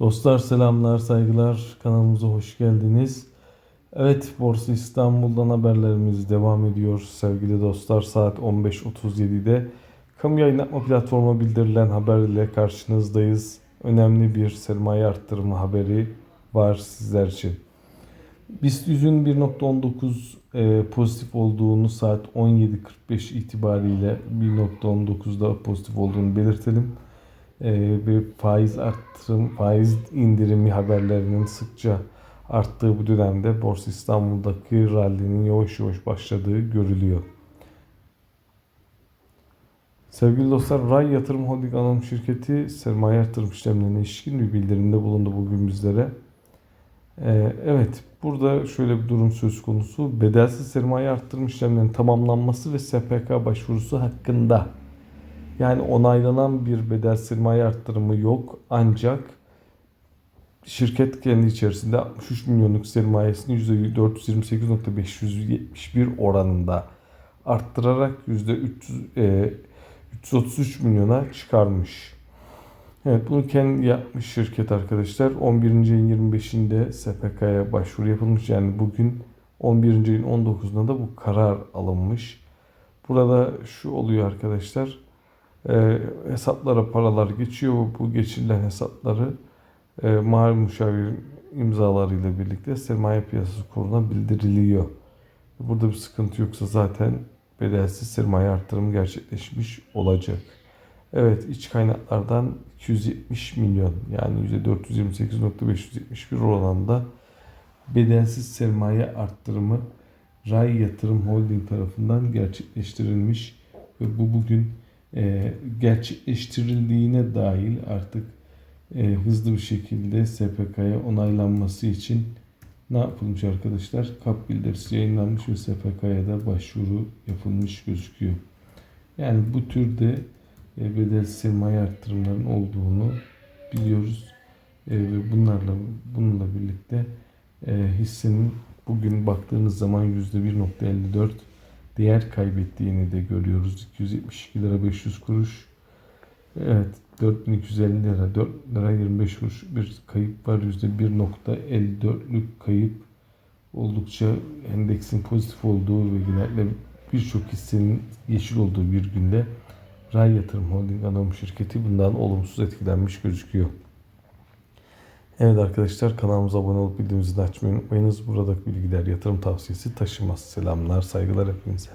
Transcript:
Dostlar selamlar, saygılar. Kanalımıza hoş geldiniz. Evet, Borsa İstanbul'dan haberlerimiz devam ediyor. Sevgili dostlar saat 15.37'de kamu yayınlatma platforma bildirilen haberle karşınızdayız. Önemli bir sermaye arttırma haberi var sizler için. BIST 100'ün 1.19 e, pozitif olduğunu saat 17.45 itibariyle 1.19'da pozitif olduğunu belirtelim. E, ve faiz arttırım, faiz indirimi haberlerinin sıkça arttığı bu dönemde Borsa İstanbul'daki rallinin yavaş yavaş başladığı görülüyor. Sevgili dostlar, Ray Yatırım Holding Anonim Şirketi sermaye yatırım işlemlerine ilişkin bir bildirimde bulundu bugün bizlere. Ee, evet, burada şöyle bir durum söz konusu. Bedelsiz sermaye arttırım işlemlerinin tamamlanması ve SPK başvurusu hakkında yani onaylanan bir bedel sermaye arttırımı yok ancak şirket kendi içerisinde 63 milyonluk sermayesini %428.571 oranında arttırarak %300, e, 333 milyona çıkarmış. Evet bunu kendi yapmış şirket arkadaşlar. 11. ayın 25'inde SPK'ya başvuru yapılmış. Yani bugün 11. ayın 19'unda da bu karar alınmış. Burada şu oluyor arkadaşlar. E, hesaplara paralar geçiyor. Bu geçirilen hesapları e, mali müşavir imzalarıyla birlikte sermaye piyasası kuruluna bildiriliyor. Burada bir sıkıntı yoksa zaten bedelsiz sermaye artırımı gerçekleşmiş olacak. Evet iç kaynaklardan 270 milyon yani %428.571 oranında bedelsiz sermaye arttırımı Ray Yatırım Holding tarafından gerçekleştirilmiş ve bu bugün e, gerçekleştirildiğine dahil artık e, hızlı bir şekilde SPK'ya onaylanması için ne yapılmış arkadaşlar? Kap bildirisi yayınlanmış ve SPK'ya da başvuru yapılmış gözüküyor. Yani bu türde e, bedel sermaye arttırımların olduğunu biliyoruz. E, ve bunlarla bununla birlikte e, hissenin bugün baktığınız zaman %1.54 değer kaybettiğini de görüyoruz. 272 lira 500 kuruş. Evet 4250 lira 4 lira 25 kuruş bir kayıp var. %1.54'lük kayıp oldukça endeksin pozitif olduğu ve genelde birçok hissenin yeşil olduğu bir günde Ray Yatırım Holding Anonim Şirketi bundan olumsuz etkilenmiş gözüküyor. Evet arkadaşlar kanalımıza abone olup bildiğimizi açmayı unutmayınız. Buradaki bilgiler yatırım tavsiyesi taşımaz. Selamlar, saygılar hepinize.